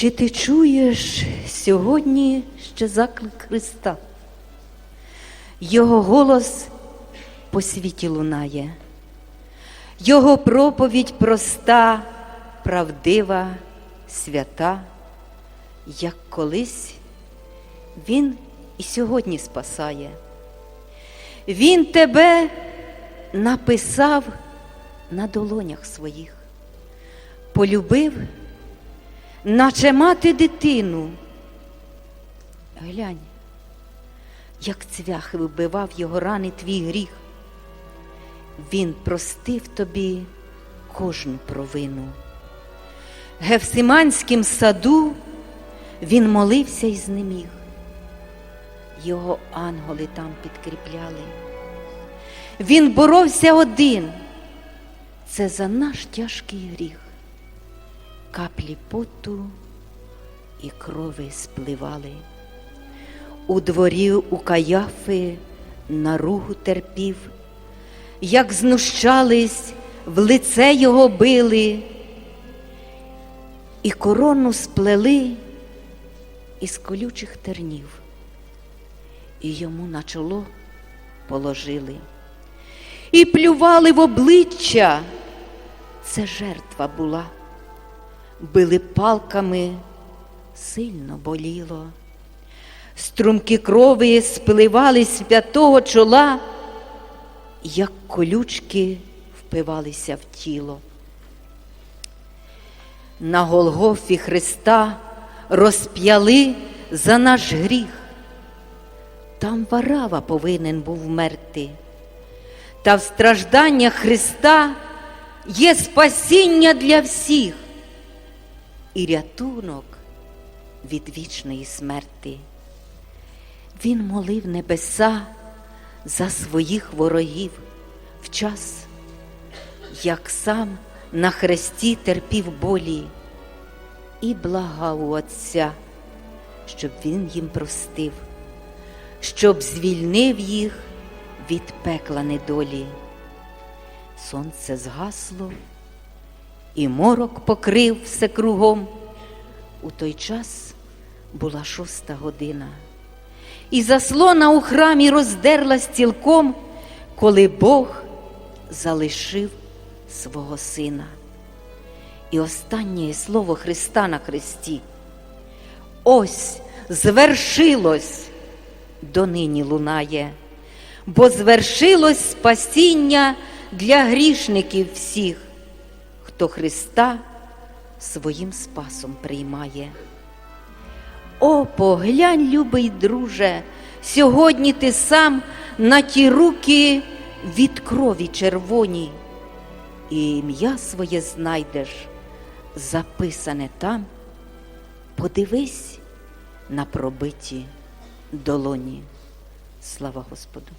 Чи ти чуєш сьогодні ще заклик Христа? Його голос по світі лунає, Його проповідь проста, правдива, свята, як колись Він і сьогодні спасає. Він тебе написав на долонях своїх, полюбив, наче мати дитину. Глянь, як цвях вибивав його рани твій гріх. Він простив тобі кожну провину. Гевсиманським саду він молився і знеміг. Його ангели там підкріпляли. Він боровся один. Це за наш тяжкий гріх. Каплі поту і крови спливали. У дворі у каяфи наругу терпів, як знущались, в лице його били, і корону сплели із колючих тернів, і йому на чоло положили, і плювали в обличчя. Це жертва була, били палками, сильно боліло. Струмки крові спливали з святого чола, як колючки впивалися в тіло. На Голгофі Христа розп'яли за наш гріх. Там варава повинен був вмерти, та в стражданнях Христа є спасіння для всіх і рятунок від вічної смерти. Він молив небеса за своїх ворогів в час, як сам на хресті терпів болі, і благав Отця, щоб він їм простив, щоб звільнив їх від пекла недолі. Сонце згасло, і морок покрив все кругом. У той час була шоста година і заслона у храмі роздерлась цілком, коли Бог залишив свого сина. І останнє слово Христа на хресті. Ось звершилось, донині лунає, бо звершилось спасіння для грішників всіх, хто Христа своїм спасом приймає. О, поглянь, любий друже, сьогодні ти сам на ті руки від крові червоні, і ім'я своє знайдеш, записане там. Подивись на пробиті долоні. Слава Господу!